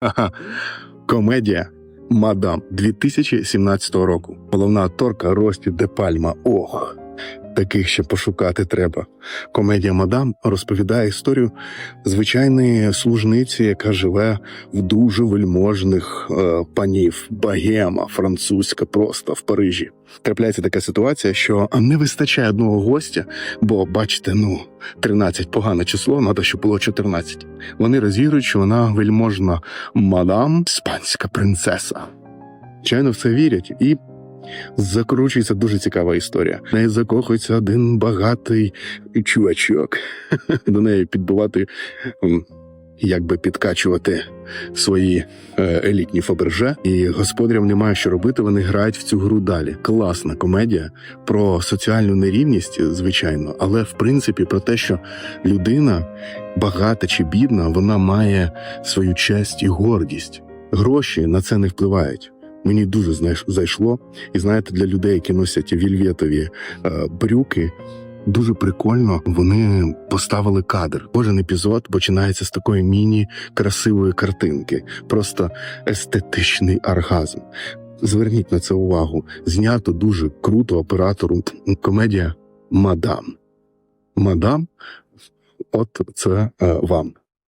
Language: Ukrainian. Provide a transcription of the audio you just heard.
Ага. Комедія Мадам 2017 року. Головна акторка Рості Де Пальма. Ох, таких ще пошукати треба. Комедія Мадам розповідає історію звичайної служниці, яка живе в дуже вельможних е, панів. Богема, французька, просто в Парижі. Трапляється така ситуація, що не вистачає одного гостя, бо бачите, ну 13 погане число, треба, щоб було 14. Вони розігрують, що вона вельможна мадам, іспанська принцеса. Звичайно, в це вірять і. Закручується дуже цікава історія. В неї закохується один багатий чувачок. До неї підбивати, як би підкачувати свої е, елітні фаберже, і господарям немає що робити. Вони грають в цю гру далі. Класна комедія про соціальну нерівність, звичайно, але в принципі про те, що людина, багата чи бідна, вона має свою честь і гордість. Гроші на це не впливають. Мені дуже знаєш, зайшло. І знаєте, для людей, які носять вільветові е, брюки, дуже прикольно вони поставили кадр. Кожен епізод починається з такої міні-красивої картинки, просто естетичний оргазм. Зверніть на це увагу. Знято дуже круто оператору. Комедія Мадам. Мадам, от це е, вам.